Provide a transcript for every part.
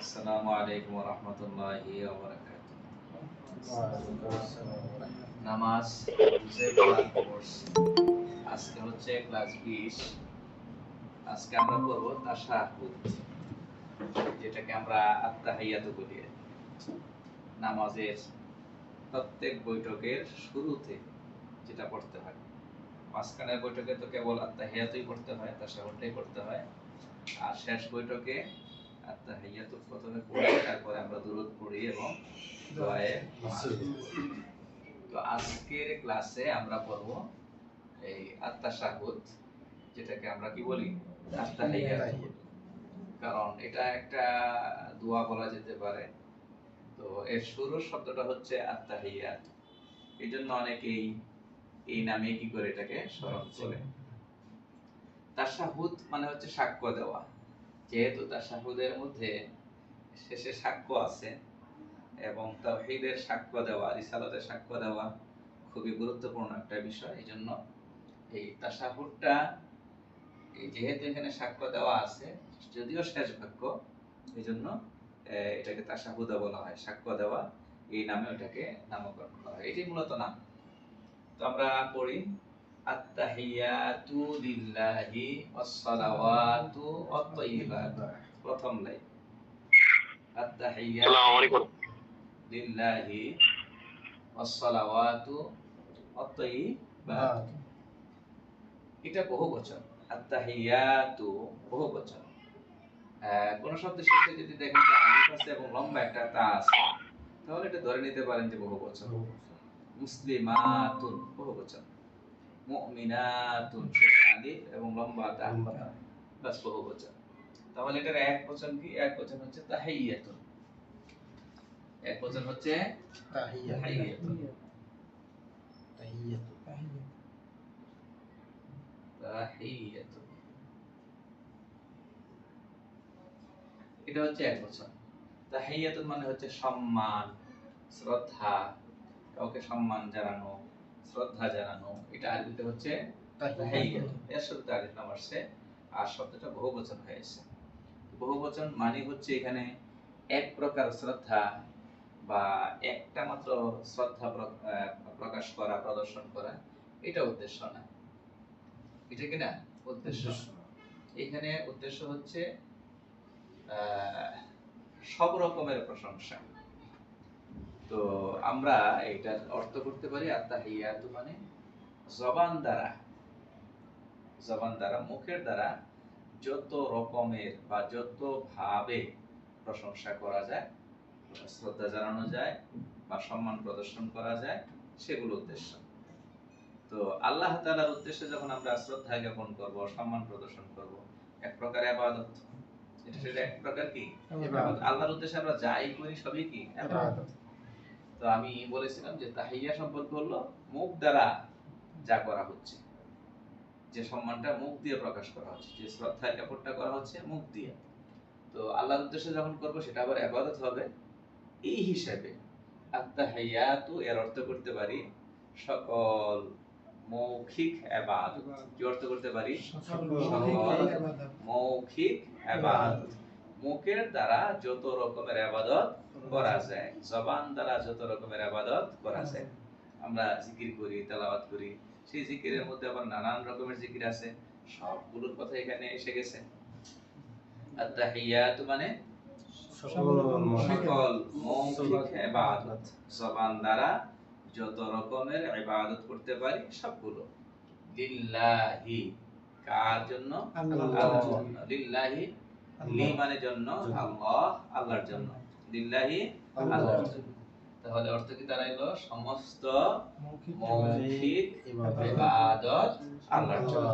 আসসালামু আলাইকুম ওয়া রাহমাতুল্লাহি ওয়া বারাকাতুহু নামাজ আজকে হচ্ছে ক্লাস 20 আজকে আমরা পড়ব তাশাহুদ, যেটাকে আমরা বলি নামাজের প্রত্যেক বৈঠকের শুরুতে যেটা পড়তে হয়। মাঝখানের বৈঠকে তো কেবল আত্তাহিয়াতুই পড়তে হয়, তাশাহুদটাই পড়তে হয়। আর শেষ বৈঠকে আত্তাহিয়াতু প্রথমে পড়ি তারপরে আমরা দুরূদ পড়ি এবং দোয়ায়ে তো আজকের ক্লাসে আমরা পড়ব এই যেটাকে আমরা কি বলি? কারণ এটা একটা দোয়া বলা যেতে পারে। তো এর শুরুর শব্দটা হচ্ছে আত্তাহিয়াত এই জন্য অনেকেই এই নামে কি করে এটাকে স্মরণ করে? তাশাহুদ মানে হচ্ছে সাক্ষ্য দেওয়া। যেহেতু তার তাশাহুদের মধ্যে শেষে সাক্ষ্য আছে এবং তাওহীদের সাক্ষ্য দেওয়া, রিসালাতের সাক্ষ্য দেওয়া খুবই গুরুত্বপূর্ণ একটা বিষয়। এই জন্য এই এই যেহেতু এখানে সাক্ষ্য দেওয়া আছে, যদিও শেষ বাক্য এই জন্য এটাকে তাশাহুদা বলা হয়, সাক্ষ্য দেওয়া। এই নামে ওটাকে নামকরণ করা হয়। এটি মূলত নাম। তো আমরা পড়ি আত্তাহিয়াতু লিল্লাহি ওয়াসসালাওয়াতু ওয়াত-তাইয়্যিবাত প্রথম লাইন। আত্তাহিয়াতু আসসালামু আলাইকুম লিল্লাহি ওয়াসসালাওয়াতু এটা বহু বচন। আত্তাহিয়াতু বহু বচন। আহ, কোন শব্দের শেষে যদি দেখেন যে আলিফ আছে এবং লম্বা একটা তা আছে তাহলে এটা ধরে নিতে পারেন যে বহু বচন। মুসলিমাতুন বহু বচন। মুমিনাতুন শেষে আলিফ এবং লম্বা তা বাস বহু বচন। তাহলে এটার এক বচন কি? এক বচন হচ্ছে তাহিয়াতুন। এক বচন হচ্ছে তাহিয়াতুন। তাহিয়াতুন। এটা হচ্ছে এক বচন। তাহিয়াতুন মানে হচ্ছে সম্মান শ্রদ্ধা কাউকে সম্মান জানানো শ্রদ্ধা জানানো এটা আরবিতে হচ্ছে এর সাথে আলিফ নাম আসছে আর শব্দটা বহুবচন হয়েছে বহুবচন মানে হচ্ছে এখানে এক প্রকার শ্রদ্ধা বা একটা মাত্র শ্রদ্ধা প্রকাশ করা প্রদর্শন করা এটা উদ্দেশ্য না। এটা কি না? উদ্দেশ্য। এখানে উদ্দেশ্য হচ্ছে আহ, সব রকমের প্রশংসা। তো আমরা এটার অর্থ করতে পারি আত্মাহিয়াতু মানে জবান দ্বারা জবান দ্বারা মুখের দ্বারা যত রকমের বা যত ভাবে প্রশংসা করা যায় শ্রদ্ধা জানানো যায় বা সম্মান প্রদর্শন করা যায় সেগুলো উদ্দেশ্য। তো আল্লাহ তাআলার উদ্দেশ্যে যখন আমরা শ্রদ্ধা জ্ঞাপন করব সম্মান প্রদর্শন করব এক প্রকার ইবাদত এটা সেটা এক প্রকার কি? আল্লাহর উদ্দেশ্যে আমরা যাই করি সবই কি? ইবাদত তো আমি বলেছিলাম যে তাহিয়া সম্পর্ক হলো মুখ দ্বারা যা করা হচ্ছে। যে সম্মানটা মুখ দিয়ে প্রকাশ করা হচ্ছে যে শ্রদ্ধা জ্ঞাপনটা করা হচ্ছে মুখ দিয়ে। তো আল্লাহর উদ্দেশ্যে যখন করব সেটা আবার ইবাদত হবে এই হিসাবে। আত্তাহিয়াতু এর অর্থ করতে পারি সকল মৌখিক ইবাদত কি অর্থ করতে পারি? সকল মৌখিক ইবাদত মুখের দ্বারা যত রকমের ইবাদত করা যায়। জবান দ্বারা যত রকমের আবাদত করা যায়। আমরা জিকির করি তেলাওয়াত করি। সেই জিকিরের মধ্যে আবার নানান রকমের জিকির আছে। সবগুলোর কথা এখানে এসে গেছে। আত্তাহিয়াতু মানে সকল মৌখিক ইবাদত। জবান দ্বারা যত রকমের ইবাদত করতে পারি সবগুলো। লিল্লাহি কার জন্য? আল্লাহর জন্য। লিল্লাহি লি মানে জন্য? আল্লাহ আল্লাহর জন্য। লিল্লাহি আল্লাহর জন্য তাহলে অর্থ কি দাঁড়াইলো সমস্ত মৌখিক ইবাদত। আল্লাহর জন্য।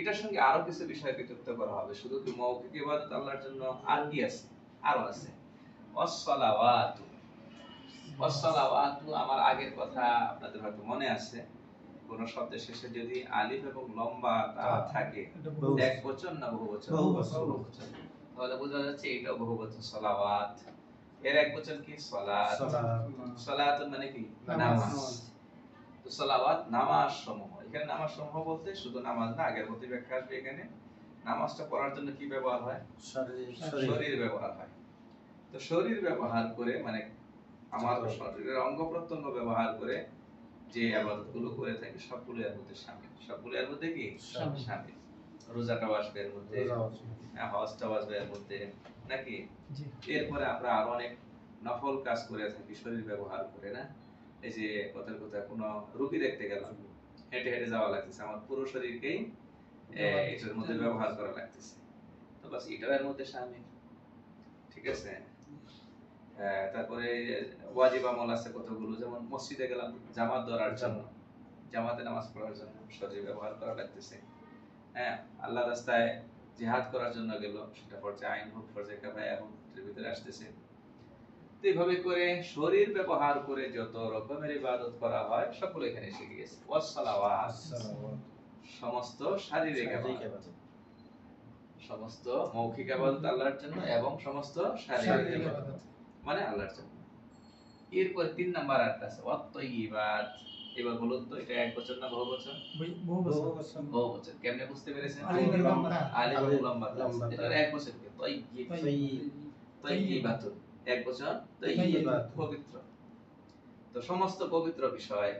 এটার সঙ্গে আরও কিছু যুক্ত করা হবে। শুধু কি মৌখিক ইবাদত আল্লাহর জন্য? আর কি আছে? আরও আছে। আমার আগের কথা আপনাদের হয়তো মনে আছে। কোন শব্দের শেষে যদি আলিফ এবং লম্বা তা থাকে এক বচন না বহু বচন? বহু বচন। তাহলে বোঝা যাচ্ছে এটাও বহু বচন সালাওয়াত। এর এক বচন কি? সালাত সালাত মানে কি? নামাজ। তো সালাওয়াত নামাজ সমূহ। এখানে নামাজ সমূহ বলতে শুধু নামাজ না আগের মধ্যে ব্যাখ্যা আসবে এখানে। নামাজটা পড়ার জন্য কি ব্যবহার হয়? শরীর। শরীর। ব্যবহার হয়। তো শরীর ব্যবহার করে মানে আমার শরীরের অঙ্গ প্রত্যঙ্গ ব্যবহার করে যে আবাদতগুলো করে থাকি সবগুলো এর মধ্যে শামিল সবগুলো এর মধ্যে কি? শামিল। রোজাটাও আসবে এর মধ্যে। হ্যাঁ, হজটাও আসবে এর মধ্যে নাকি? এরপরে আমরা আরও অনেক নফল কাজ করে থাকি শরীর ব্যবহার করে না? এই যে কথার কথা কোনো রুগী দেখতে গেলাম হেঁটে হেঁটে যাওয়া লাগতেছে। আমার পুরো শরীরকেই এটার মধ্যে ব্যবহার করা লাগতেছে। তো বাস এটাও এর মধ্যে শামিল ঠিক আছে? আহ, তারপরে ওয়াজিব আমল আছে কতগুলো? যেমন মসজিদে গেলাম জামাত ধরার জন্য জামাতে নামাজ পড়ার জন্য শরীর ব্যবহার করা লাগতেছে। হ্যাঁ আল্লাহ রাস্তায় জিহাদ করার জন্য গেল। সেটা ফরজে আইন হোক ফরজে কাফায়া হোক এর ভিতরে আসতেছে। তো এইভাবে করে শরীর ব্যবহার করে যত রকমের ইবাদত করা হয় সবগুলো এখানে শিখে গেছে। ওয়াসসালাওয়াত সমস্ত শারীরিক ইবাদত। সমস্ত মৌখিক আবাদত আল্লাহর জন্য এবং সমস্ত শারীরিক। মানে আল্লাহর জন্য। এরপর তিন নাম্বার আরেকটা আছে অত্তয়িবাত এবার বলুন তো এটা এক বছর না বহু বছর? বহু বছর। বহু বছর। কেমনে বুঝতে পেরেছেন? লম্বা। লম্বা। এটা এক বছর কি? তাইয়িব। তয়্যিবাত এক বছর পবিত্র। তো সমস্ত পবিত্র বিষয়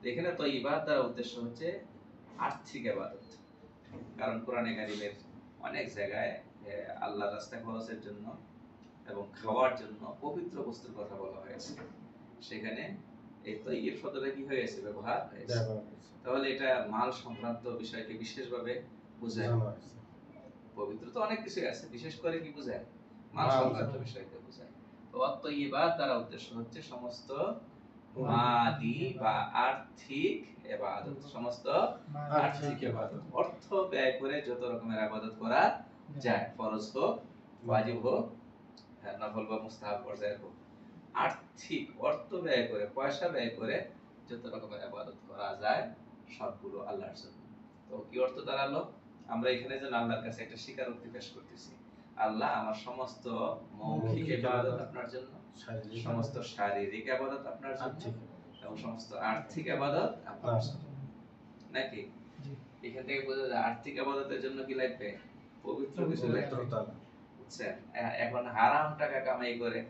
তো এখানে দ্বারা উদ্দেশ্য হচ্ছে আর্থিক ইবাদত কারণ কোরআনে কারিমের অনেক জায়গায় এ, আল্লাহর রাস্তায় খরচের জন্য এবং খাওয়ার জন্য পবিত্র বস্তুর কথা বলা হয়েছে। সেখানে এই তৈয়ব শব্দটা কি হয়েছে ব্যবহার হয়েছে তাহলে এটা মাল সংক্রান্ত বিষয়কে বিশেষভাবে বোঝায়। পবিত্র তো অনেক আছে বিশেষ করে কি বোঝায়? মাল সংক্রান্ত বিষয়কে বোঝায়। তো অতএবাদ দ্বারা উদ্দেশ্য হচ্ছে সমস্ত মাদি বা আর্থিক এবাদত। সমস্ত আর্থিক এবাদত। অর্থ ব্যয় করে যত রকমের আবাদত করা যায় ফরজ হোক ওয়াজিব হোক হ্যাঁ, নফল বা মুস্তাহাব পর্যায়ের হোক। আর্থিক অর্থ ব্যয় করে পয়সা ব্যয় করে যত রকমের আবাদত করা যায় সবগুলো আল্লাহর জন্য। তো কি অর্থ দাঁড়াল? আমরা এখানে যেন আল্লাহর কাছে একটা স্বীকারোক্তি পেশ করতেছি। আল্লাহ আমার সমস্ত মৌখিক ইবাদত, আপনার জন্য সমস্ত শারীরিক আবাদত আপনার জন্য এবং সমস্ত আর্থিক আবাদত আপনার। জন্য। নাকি। এখান থেকে বোঝা যায় আর্থিক আবাদতের জন্য কি লাগবে? পবিত্র কিছু লাগবে। এখন হারাম টাকা কামাই করে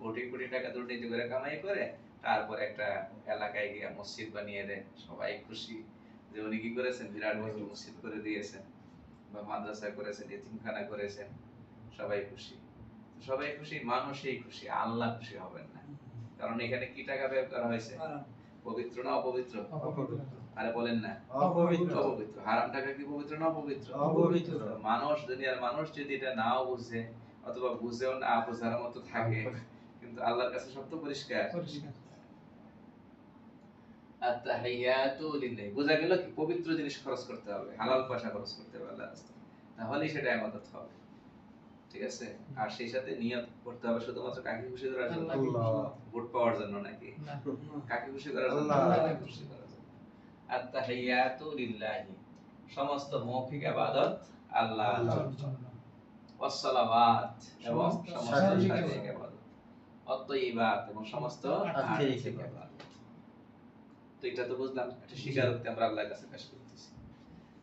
কোটি কোটি টাকা দুর্নীতি করে কামাই করে তারপর একটা এলাকায় গিয়ে মসজিদ বানিয়ে দেয়। সবাই খুশি যে উনি কি করেছেন? বিরাট বড় মসজিদ করে দিয়েছেন বা মাদ্রাসা করেছেন এতিমখানা করেছেন। সবাই খুশি। সবাই খুশি মানুষই খুশি আল্লাহ খুশি হবেন না। কারণ এখানে কি টাকা ব্যয় করা হয়েছে? পবিত্র না অপবিত্র? অপবিত্র। আরে বলেন না। অপবিত্র। অপবিত্র। হারাম টাকা কি পবিত্র না অপবিত্র? অপবিত্র। মানুষ দুনিয়ার মানুষ যদি এটা নাও বুঝে অথবা বুঝেও না বোঝার মতো থাকে কিন্তু আল্লাহর কাছে সব তো পরিষ্কার। আত্তাহিয়াতু লিল্লাহি। বোঝা গেল কি? পবিত্র জিনিস খরচ করতে হবে হালাল পয়সা খরচ করতে হবে আল্লাহর রাস্তায় তাহলেই সেটা ইবাদত হবে। ঠিক আছে? আর সেই সাথে নিয়ত করতে হবে শুধুমাত্র কাকে খুশি করার জন্য। ভোট পাওয়ার জন্য নাকি? কাকে খুশি করার জন্য? আল্লাহকে খুশি করার জন্য। আত্তাহিয়াতু লিল্লাহি। সমস্ত মৌখিক ইবাদত আল্লাহ। আল্লাহর জন্য। ওয়াসসালাওয়াত এবং সমস্ত শারীরিক ইবাদত এবং সমস্ত ইবাদত। ইবাদত তো এটা তো বুঝলাম স্বীকারোক্তি আমরা আল্লাহর কাছে পেশ করতেছি।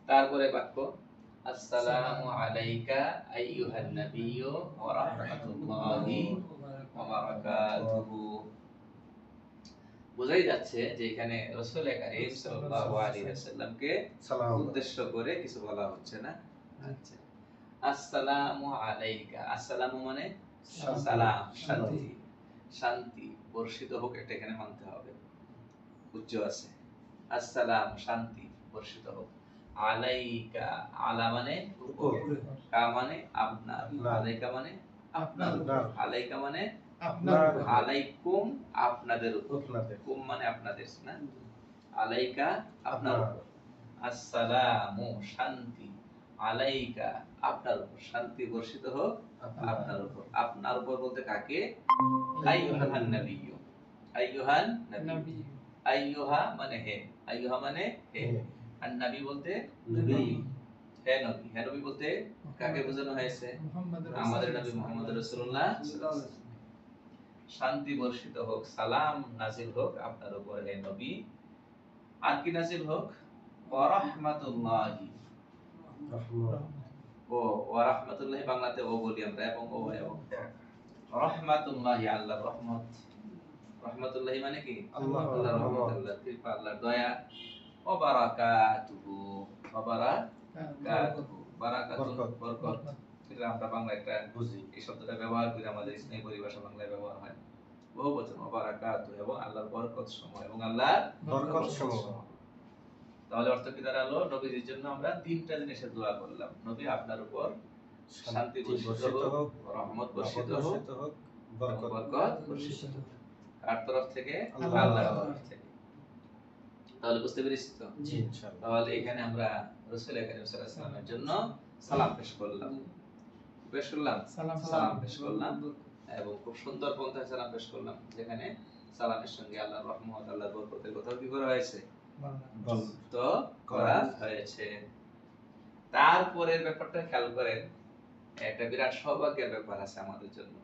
তারপরে বাক্য আসসালামু আলাইকা আইয়ুহান নাবিয়্যু ওয়া রাহমাতুল্লাহি ওয়া বারাকাতুহু। বোঝাই যাচ্ছে যে এখানে রাসূল কারীম সাল্লাল্লাহু আলাইহি ওয়াসাল্লামকে উদ্দেশ্য করে কিছু বলা হচ্ছে না? আচ্ছা। আসসালামু আলাইকা। আসসালামু মানে সালাম শান্তি। শান্তি বর্ষিত হোক এটা এখানে মানতে হবে। উচ্চ আছে। আসসালাম শান্তি বর্ষিত হোক। আলাইকা আলা মানে। কা মানে আপনার। আলাইকা মানে আপনার। আলাইকা মানে আপনার আলাইকুম আপনাদের উপর। কুম মানে আপনাদের না? আলাইকা আপনার আসসালামু শান্তি আলাইকা আপনার উপর শান্তি বর্ষিত হোক আপনার উপর আপনার উপর বলতে কাকে? আইয়ুহান নাবিয়্যু। আইয়ুহান নবী নবী। আইয়ুহা মানে হে। আইয়ুহা মানে হে। আর নবী বলতে নবী। হে নবী। হে নবী বলতে কাকে বোঝানো হয়েছে? মুহাম্মদ আমাদের নবী। মুহাম্মদ রাসূলুল্লাহ। শান্তি বর্ষিত হোক সালাম নাজিল হোক আপনার উপর হে নবী। আর কি নাজিল হোক? ওয়া রাহমাতুল্লাহি। ও ওয়া রাহমাতুল্লাহি বাংলাতে ও বলি আমরা এবং ও এবং রহমাতুল্লাহি আল্লাহর রহমত। রহমাতুল্লাহি মানে কি? আল্লাহ রহমত। আল্লাহর কৃপা আল্লাহর দয়া। ও বারাকাতুহু ও বারাকাতুহু। বরকত। বরকত। এটা আমরা বাংলা একটা বুঝি। এই শব্দটা ব্যবহার করে আমাদের স্নেহ পরিভাষা বাংলায় ব্যবহার হয়। বহু বচন ও বারাকাতু এবং আল্লাহর বরকত সময় এবং আল্লাহর বরকত সমূহ। তাহলে অর্থ কি দাঁড়াল? নবীজির জন্য আমরা তিনটা জিনিসের দোয়া করলাম। নবী আপনার উপর শান্তি বর্ষিত হোক রহমত বর্ষিত হোক বরকত বরকত বর্ষিত হোক। কার তরফ থেকে? আল্লাহ। আল্লাহর তরফ থেকে। তাহলে বুঝতে পেরেছি তো? জি তাহলে এখানে আমরা রসুল করিম সাল্লাল্লাহু আলাইহি জন্য সালাম পেশ করলাম। পেশ করলাম? সালাম সালাম। পেশ করলাম। এবং খুব সুন্দর পন্থায় সালাম পেশ করলাম যেখানে সালামের সঙ্গে আল্লাহর রহমত আল্লাহর বরকতের কথাও কি করা হয়েছে? যুক্ত করা হয়েছে। তারপরের ব্যাপারটা খেয়াল করেন একটা বিরাট সৌভাগ্যের ব্যাপার আছে আমাদের জন্য।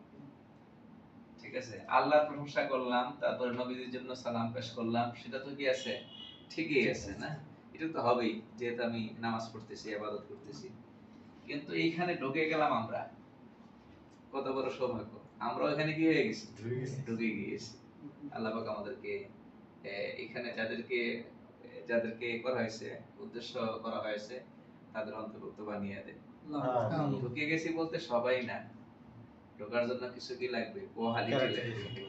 ঠিক আছে? আল্লাহর প্রশংসা করলাম তারপরে নবীদের জন্য সালাম পেশ করলাম সেটা তো কি আছে? ঠিকই আছে না? এটা তো হবেই যেহেতু আমি নামাজ পড়তেছি আবাদত করতেছি। কিন্তু এইখানে ঢুকে গেলাম আমরা। কত বড় সৌভাগ্য। আমরা ওখানে কি হয়ে গেছি? ঢুকে গিয়েছি। আল্লাহ পাক আমাদেরকে এখানে যাদেরকে যাদেরকে করা হয়েছে উদ্দেশ্য করা হয়েছে তাদের অন্তর্ভুক্ত বানিয়ে দেয়। ঢুকে গেছি বলতে সবাই না। ঢোকার জন্য কিছু কি লাগবে? কোয়ালিটি লাগবে।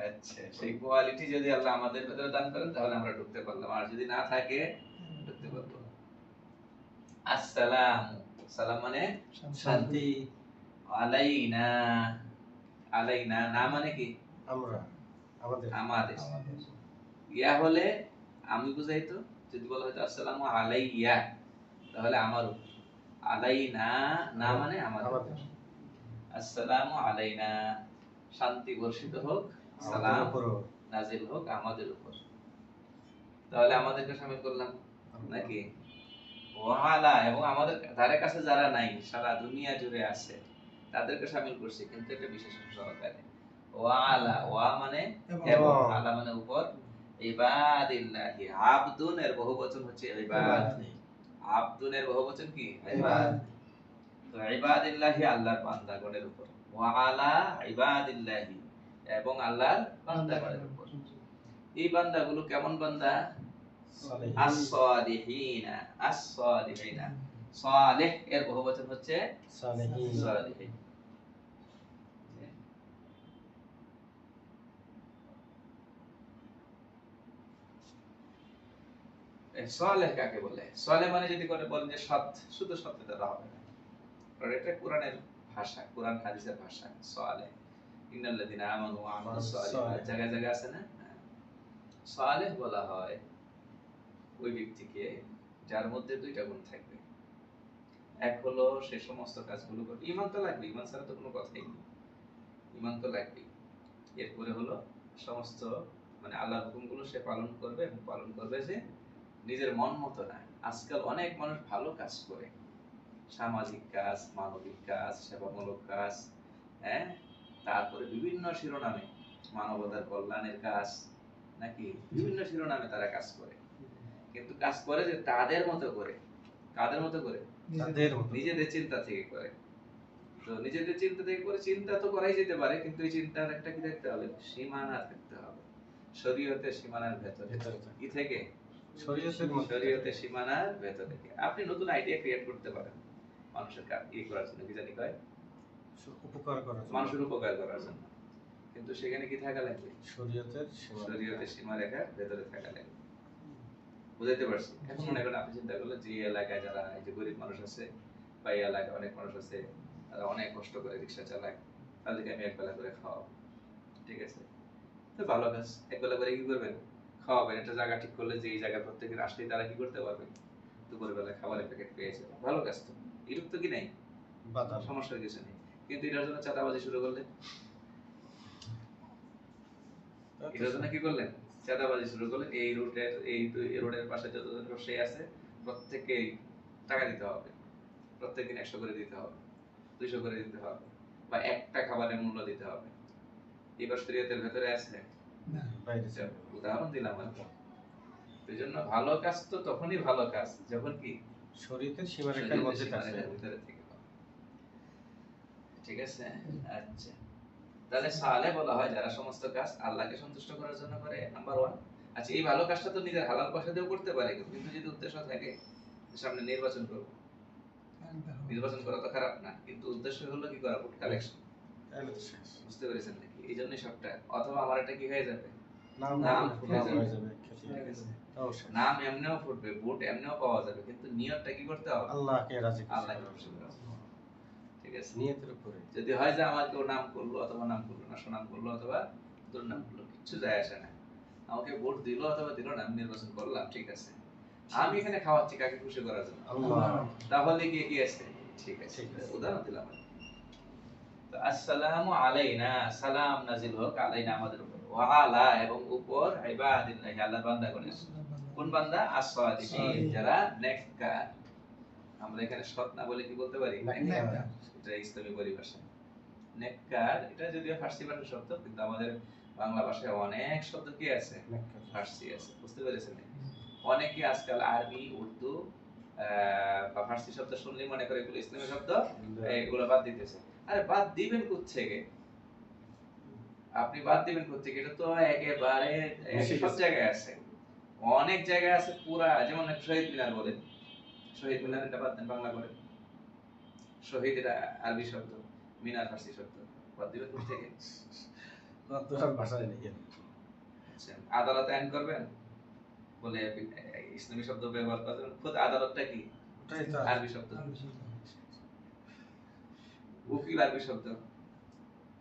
আচ্ছা সেই কোয়ালিটি যদি আল্লাহ আমাদের ভেতরে দান করেন তাহলে আমরা ঢুকতে পারলাম। আর যদি না থাকে ঢুকতে পারব না। আসসালাম। সালাম মানে শান্তি। আলাইনা। আলাইনা না মানে কি? আমরা। আমাদের। আমাদের। ইয়া হলে আমি বুঝাই তো যদি বলা হয়তো আসসালামু আলাইয়া তাহলে আমার আলাইনা না মানে আমাদের। আসসালামু আলাইনা শান্তি বর্ষিত হোক সালাম নাজিল হোক আমাদের উপর। তাহলে আমাদেরকে শামিল করলাম নাকি? ওয়ালা এবং আমাদের ধারে কাছে যারা নাই সারা দুনিয়া জুড়ে আছে তাদেরকে সামিল করছি কিন্তু এটা বিশেষ সহকারে। ওয়ালা ওয়া মানে এবং। আলা মানে উপর ইবাদিল্লাহি আবদুন এর বহুবচন হচ্ছে ইবাদ। আবদুন এর বহুবচন কি? ইবাদ। তো ইবাদিল্লাহি আল্লাহর বান্দাগণের উপর। ওয়া আলা ইবাদিল্লাহি এবং আল্লাহর বান্দাগণের উপর। এই বান্দাগুলো কেমন বান্দা? সালেহীন। as-salihin as-salihin সালেহ এর বহুবচন হচ্ছে সালেহীন। সালেহ কাকে বলে? সালেহ মানে যদি করে বলেন যে সৎ শুধু সত্য দ্বারা হবে না। কারণ এটা কোরআনের ভাষা কোরআন হাদিসের ভাষা সালেহ ইন্নাল্লাযিনা আমানু ওয়া আমিলুস সালিহাত জায়গায় জায়গায় আছে না? হ্যাঁ। সালেহ বলা হয় ওই ব্যক্তিকে যার মধ্যে দুইটা গুণ থাকবে। এক হলো সে সমস্ত কাজগুলো করবে ইমান তো লাগবে ইমান ছাড়া তো কোনো কথাই নেই। ইমান তো লাগবেই। এরপরে হলো সমস্ত মানে আল্লাহর হুকুমগুলো সে পালন করবে এবং পালন করবে যে নিজের মন মতো না। আজকাল অনেক মানুষ ভালো কাজ করে। সামাজিক কাজ মানবিক কাজ সেবামূলক কাজ হ্যাঁ? তারপরে বিভিন্ন শিরোনামে মানবতার কল্যাণের কাজ নাকি বিভিন্ন শিরোনামে তারা কাজ করে। কিন্তু কাজ করে যে তাদের মতো করে। কাদের মতো করে? নিজেদের চিন্তা থেকে করে। তো নিজেদের চিন্তা থেকে করে চিন্তা তো করাই যেতে পারে কিন্তু এই চিন্তার একটা কি থাকতে হবে? সীমানা থাকতে হবে। শরীয়তের সীমানার ভেতরে। ভেতরে কি থেকে শরীয়তের মধ্যে। শরীয়তের সীমানার ভেতর থেকে। আপনি নতুন আইডিয়া ক্রিয়েট করতে পারেন। মানুষের করার জন্য কি জানি কয়? উপকার করার। মানুষের উপকার করার জন্য। কিন্তু সেখানে কি থাকা লাগবে? শরীয়তের শরীয়তের ভেতরে থাকা লাগবে। বুঝাইতে পারছি? এখন মনে করেন আপনি চিন্তা করলে যে এলাকায় যারা এই যে গরিব মানুষ আছে বা এই এলাকায় অনেক মানুষ আছে তারা অনেক কষ্ট করে রিক্সা চালায় তাদেরকে আমি এক বেলা করে খাওয়াবো। ঠিক আছে? তো ভালো কাজ। এক বেলা করে কি করবেন? খাওয়াবেন একটা জায়গা ঠিক করলে যে এই প্রত্যেকের আসলেই তারা কি করতে পারবে? দুপুর বেলা খাবারের প্যাকেট পেয়েছে। ভালো কাজ তো। এরূপ তো কি নাই? সমস্যার কিছু নেই। কিন্তু এটার জন্য চাঁদাবাজি শুরু করলে এটার জন্য কি করলেন? চাঁদাবাজি শুরু করলেন। এই এই রোডের পাশে যতজন ব্যবসায়ী আছে প্রত্যেককে টাকা দিতে হবে। প্রত্যেক দিন একশো করে দিতে হবে দুইশো করে দিতে হবে বা একটা খাবারের মূল্য দিতে হবে। এবার শরীয়তের ভেতরে আছে? বাইরে আচ্ছা, উদাহরণ দিলাম আর এই জন্য ভালো কাজ তো তখনই ভালো কাজ যখন কি? শরীয়তের সীমারেখার মধ্যে থাকে। ভিতরে থেকে ঠিক আছে? আচ্ছা। তাহলে সালে বলা হয় যারা সমস্ত কাজ আল্লাহকে সন্তুষ্ট করার জন্য করে নাম্বার ওয়ান আচ্ছা এই ভালো কাজটা তো নিজের হালাল পয়সা দিয়েও করতে পারে কিন্তু যদি উদ্দেশ্য থাকে সামনে নির্বাচন করব। নির্বাচন করা তো খারাপ না কিন্তু উদ্দেশ্য হলো কি করা? ভোট কালেকশন তাহলে তো শেষ। বুঝতে পেরেছেন নাকি? এই জন্যই সবটা। অথবা আমার এটা কি হয়ে যাবে? নাম হয়ে যাবে। এমনিও ফুটবে ভোট এমনিও পাওয়া যাবে কিন্তু নিয়তটা কি করতে হবে? আল্লাহকে রাজি করতে আল্লাহকে খুশি করা। ঠিক আছে। নিয়তের উপরে। যদি হয় যে আমার কেউ নাম করল অথবা নাম করল না সুনাম করল অথবা দুর্নাম করল কিচ্ছু যায় আসে না। আমাকে ভোট দিল অথবা দিল না আমি নির্বাচন করলাম ঠিক আছে। আমি এখানে খাওয়াচ্ছি কাকে খুশি করার জন্য? তাহলে কি কি আছে? ঠিক আছে। উদাহরণ দিলাম আসসালামু আলাইনা সালাম নাজিল হোক আলাইনা আমাদের উপর। ওয়া আলা এবং উপর ইবাদিল্লাহি আল্লাহর বান্দাগণের কোন বান্দা? as-সাদিকিন যারা নেককার। আমরা এখানে সৎ না বলে কি বলতে পারি? এটা ইসলামী পরিভাষা। নেককার এটা যদিও ফার্সি ভাষার শব্দ কিন্তু আমাদের বাংলা ভাষায় অনেক শব্দ কি আছে? ফার্সি আছে। বুঝতে পেরেছেন? অনেকে আজকাল আরবি উর্দু আহ, বা ফার্সি শব্দ শুনলেই মনে করে এগুলো ইসলামী শব্দ। এগুলো বাদ দিতেছে। আরে বাদ দিবেন কোত্থেকে? আপনি বাদ দিবেন কোত্থেকে? এটা তো একেবারে সব জায়গায় আছে। অনেক জায়গায় আছে পুরা যেমন শহীদ মিনার বলেন। শহীদ মিনার এটা বাদ দেন বাংলা করে। শহীদ এটা আরবি শব্দ মিনার ফার্সি শব্দ। বাদ দিবেন কতটার ভাষায় নেই আচ্ছা, আদালতে আইন করবেন? বলে ইসলামী শব্দ ব্যবহার করবেন খুদ আদালতটা কি? আরবি শব্দ। উকিল আরবি শব্দ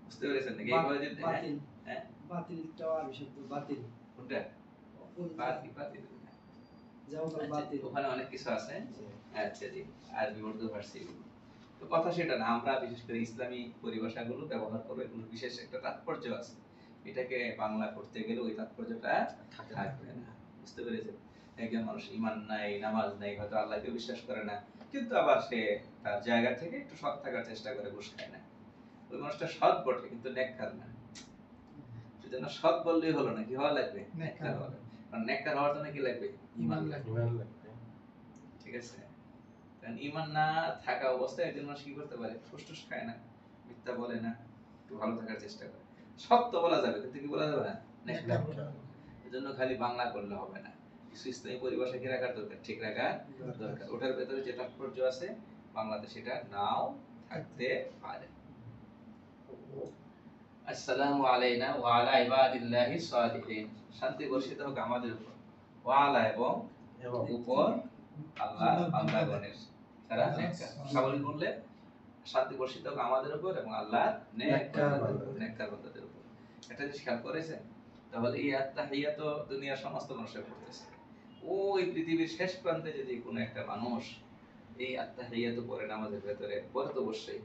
বুঝতে পেরেছেন নাকি? এইভাবে যদি বাতিল। হ্যাঁ? বাতিলটাও আরবি শব্দ বাতিল। কোনটা? বাতিল আচ্ছা, বাতিল। ওখানে অনেক কিছু আছে। আচ্ছা জি। আরবি উর্দু ফার্সি তো কথা সেটা না আমরা বিশেষ করে ইসলামী পরিভাষাগুলো ব্যবহার করব এগুলোর বিশেষ একটা তাৎপর্য আছে। এটাকে বাংলা করতে গেলে ওই তাৎপর্যটা থাকবে না। বুঝতে পেরেছেন? একজন মানুষ ইমান নাই নামাজ নাই হয়তো আল্লাহকে বিশ্বাস করে না কিন্তু আবার সে তার জায়গা থেকে একটু সৎ থাকার চেষ্টা করে ঘুষ খায় না। ওই মানুষটা সৎ বটে কিন্তু নেককার না। সেজন্য সৎ বললেই হলো না কি হওয়া লাগবে? নেককার। হওয়া লাগবে। কারণ নেককার হওয়ার জন্য কি লাগবে? ইমান লাগবে। ঠিক আছে? কারণ ইমান না থাকা অবস্থায় একজন মানুষ কি করতে পারে? ফুসটুস খায় না মিথ্যা বলে না একটু ভালো থাকার চেষ্টা করে। সত্য বলা যাবে কিন্তু কি বলা যাবে না? এজন্য খালি বাংলা করলে হবে না। কিছু ইসলামী পরিভাষা কি রাখার দরকার ঠিক রাখার দরকার ওটার ভেতরে যে তাৎপর্য আছে বাংলাতে সেটা নাও থাকতে পারে। আসসালামু আলাইনা ওয়া আলা ইবাদিল্লাহি সালিহিন। শান্তি বর্ষিত হোক আমাদের উপর ওয়া আলা এবং উপর আল্লাহ বান্দাগণের সাবলীল বললে শান্তি বর্ষিত হোক আমাদের উপর এবং আল্লাহ নেককার বান্দাদের। উপর একটা জিনিস খেয়াল করেছেন? তাহলে এই আত্মাহিয়া তো দুনিয়ার সমস্ত মানুষের পড়তেছে ওই পৃথিবীর শেষ প্রান্তে যদি কোনো একটা মানুষ এই আত্মাহিয়া তো পড়ে নামাজের ভেতরে পড়ে তো অবশ্যই।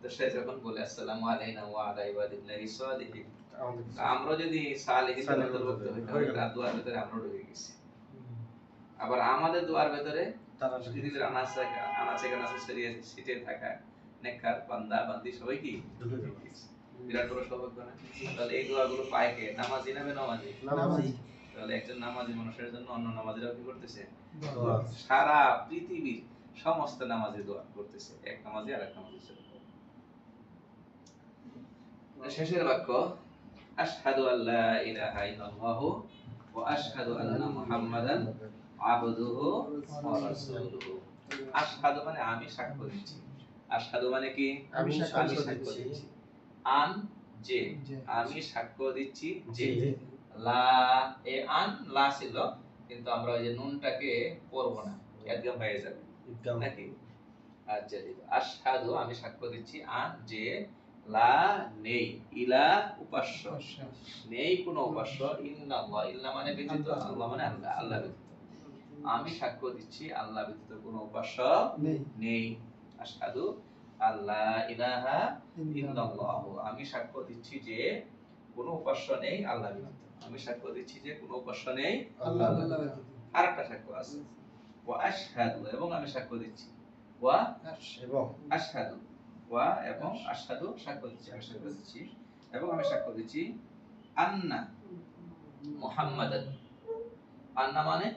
তো সে যখন বলে আসসালামু আলাইনা ওয়া আলা ইবাদিল্লাহি সালিহিন। আমরা যদি সালিহিন অন্তর্ভুক্ত হই তাহলে তার দোয়ার ভেতরে আমরা ঢুকে গেছি। আবার আমাদের দোয়ার ভেতরে তারা পৃথিবীর আনাচে আনাচে কানাচে ছড়িয়ে থাকা নেককার বান্দা বান্দি সবাই কি বিরাট বড় সৌভাগ্য না? তাহলে এই দোয়াগুলো পায় কে? নামাজি নামে নামাজি নামাজি। তাহলে একজন নামাজি মানুষের জন্য অন্য নামাজিরাও কি করতেছে? সারা পৃথিবীর সমস্ত নামাজি দোয়া করতেছে। এক নামাজি আর এক নামাজি শেষের বাক্য আশহাদু আল্লা ইলাহা ইল্লাল্লাহু ওয়া আশহাদু আন্না মুহাম্মাদান আবদুহু ওয়া রাসূলুহু। আশহাদু মানে আমি সাক্ষ্য দিচ্ছি। আশহাদু মানে কি? আমি সাক্ষ্য দিচ্ছি। আন যে। আমি সাক্ষ্য দিচ্ছি যে। লা এ আন লা ছিল কিন্তু আমরা ওই যে নুনটাকে পড়ব না। একদম হয়ে যাবে। নাকি? আচ্ছা আশহাদু আমি সাক্ষ্য দিচ্ছি আন যে লা নেই ইলা উপাস্য। নেই কোনো উপাস্য ইল্লাল্লাহ। ইল্লা মানে ব্যতীত আল্লাহ মানে আল্লাহ আল্লাহ ব্যতীত আমি সাক্ষ্য দিচ্ছি আল্লাহ ব্যতীত কোনো উপাস্য নেই। নেই। আশহাদু আল্লাহ ইলাহা ইল্লাল্লাহ। আমি সাক্ষ্য দিচ্ছি যে কোনো উপাস্য নেই আল্লাহ ব্যতীত আমি সাক্ষ্য দিচ্ছি যে কোনো উপাস্য নেই। ব্যতীত। আরেকটা সাক্ষ্য আছে। ওয়া আশহাদু এবং আমি সাক্ষ্য দিচ্ছি। ওয়া এবং আশহাদু ওয়া এবং আশহাদু সাক্ষ্য দিচ্ছি আমি সাক্ষ্য দিচ্ছি। এবং আমি সাক্ষ্য দিচ্ছি আন্না মুহাম্মাদান। আন্না মানে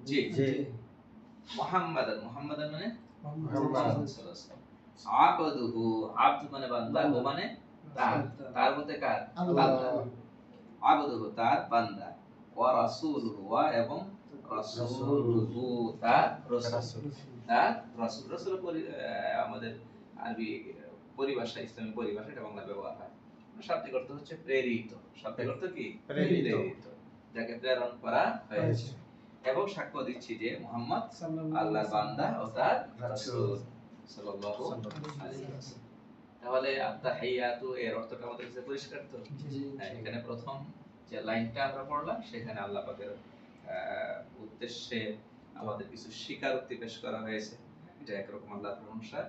যে। যে। মুহাম্মাদান মুহাম্মাদান মানে। আবদুহু আবদ মানে বান্দা ও মানে তার। তার। মধ্যে কার? আল্লাহ। আল্লাহ আবদুহু তার বান্দা ওয়া রাসূলুহু ওয়া এবং রাসূলুহু তার রাসূল। তার রাসূল রাসূল আমাদের আরবি পরিভাষা ইসলামী পরিভাষা এটা বাংলা ব্যবহার হয় শাব্দিক অর্থ হচ্ছে প্রেরিত শাব্দিক অর্থ কি প্রেরিত। যাকে প্রেরণ করা হয়েছে। এবং সাক্ষ্য দিচ্ছি যে মুহাম্মদ আল্লাহর বান্দা ও তার রাসূল। সাল্লাল্লাহু আলাইহি। তাহলে আত্তাহিয়াতু এর অর্থটা আমাদের কাছে পরিষ্কার তো? হ্যাঁ, এখানে প্রথম যে লাইনটা আমরা পড়লাম সেখানে আল্লাহ পাকের উদ্দেশ্যে আমাদের কিছু স্বীকারোক্তি পেশ করা হয়েছে। এটা একরকম আল্লাহর প্রশংসা।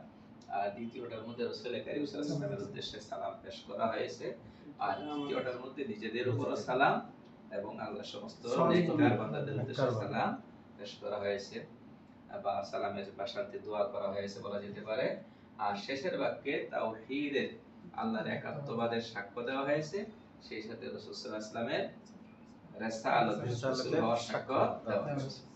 আর দ্বিতীয়টার মধ্যে রসুল কারিম সাল্লাল্লাহু উদ্দেশ্যে সালাম পেশ করা হয়েছে। আর তৃতীয়টার মধ্যে নিজেদের উপরও সালাম এবং আল্লাহ সমস্ত বান্দাদের উদ্দেশ্যে সালাম পেশ করা হয়েছে। বা সালামের বা শান্তি দোয়া করা হয়েছে বলা যেতে পারে। আর শেষের বাক্যে তাওহীদের আল্লাহর একাত্মবাদের সাক্ষ্য দেওয়া হয়েছে। সেই সাথে রসুল সাল্লাহ ইসলামের ওয়াসাল্লামের রেসালাত সাক্ষ্য দেওয়া হয়েছে।